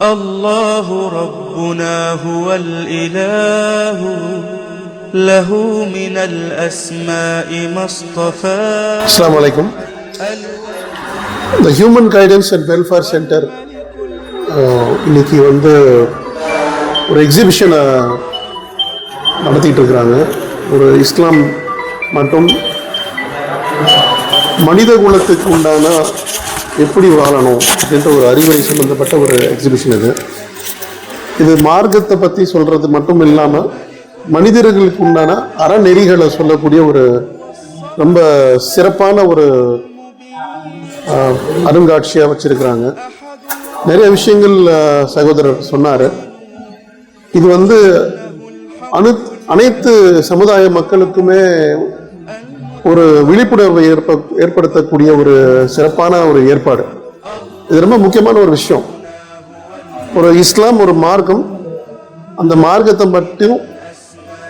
الله ربنا هو الإله له من الأسماء ما اصطفى அஸ்ஸலாமு அலைக்கும் இந்த human guidance and welfare centre இன்னைக்கு வந்து ஒரு எக்ஸிபிஷனை நடத்திட்டு இருக்கிறாங்க ஒரு இஸ்லாம் மற்றும் மனித குலத்துக்கு உண்டான எப்படி வாழணும் அப்படின்ற ஒரு அறிவுரை சம்பந்தப்பட்ட ஒரு எக்ஸிபிஷன் இது. இது மார்க்கத்தை பற்றி சொல்கிறது மட்டும் இல்லாமல் மனிதர்களுக்கு உண்டான அறநெறிகளை சொல்லக்கூடிய ஒரு ரொம்ப சிறப்பான ஒரு அருங்காட்சியாக வச்சுருக்கிறாங்க. நிறைய விஷயங்கள் சகோதரர் சொன்னார். இது வந்து அனு அனைத்து சமுதாய மக்களுக்குமே ஒரு விழிப்புணர்வை ஏற்ப ஏற்படுத்தக்கூடிய ஒரு சிறப்பான ஒரு ஏற்பாடு. இது ரொம்ப முக்கியமான ஒரு விஷயம். ஒரு இஸ்லாம் ஒரு மார்க்கம். அந்த மார்க்கத்தை மட்டும்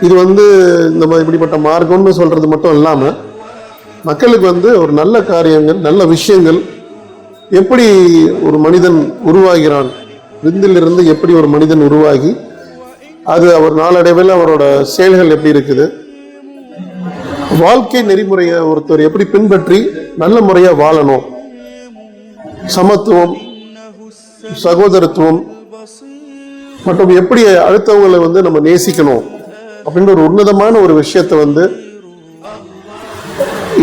இது வந்து இந்த மாதிரி இப்படிப்பட்ட மார்க்கம்னு சொல்கிறது மட்டும் இல்லாமல் மக்களுக்கு வந்து ஒரு நல்ல காரியங்கள் நல்ல விஷயங்கள் எப்படி ஒரு மனிதன் உருவாகிறான் விருந்திலிருந்து எப்படி ஒரு மனிதன் உருவாகி அது அவர் நாளடைவில் அவரோட செயல்கள் எப்படி இருக்குது வாழ்க்கை நெறிமுறையை ஒருத்தர் எப்படி பின்பற்றி நல்ல முறையாக வாழணும்? சமத்துவம் சகோதரத்துவம் மற்றும் எப்படி அடுத்தவங்களை வந்து நம்ம நேசிக்கணும்? அப்படின்ற ஒரு உன்னதமான ஒரு விஷயத்தை வந்து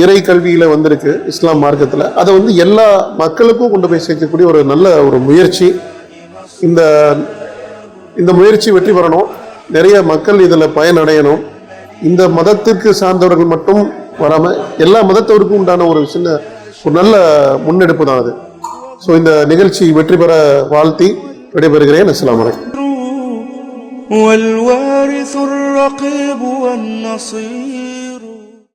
இறை கல்வியில் வந்திருக்கு இஸ்லாம் மார்க்கத்தில். அதை வந்து எல்லா மக்களுக்கும் கொண்டு போய் சேர்க்கக்கூடிய ஒரு நல்ல ஒரு முயற்சி. இந்த இந்த முயற்சி வெற்றி பெறணும். நிறைய மக்கள் இதில் பயனடையணும். இந்த மதத்திற்கு சார்ந்தவர்கள் மட்டும் வராம எல்லா மதத்தவருக்கும் உண்டான ஒரு சின்ன ஒரு நல்ல முன்னெடுப்பு தான் அது ஸோ இந்த நிகழ்ச்சி வெற்றி பெற வாழ்த்தி விடைபெறுகிறேன் அஸ்ஸலாமு அலைக்கும் والوارث الرقيب والنصير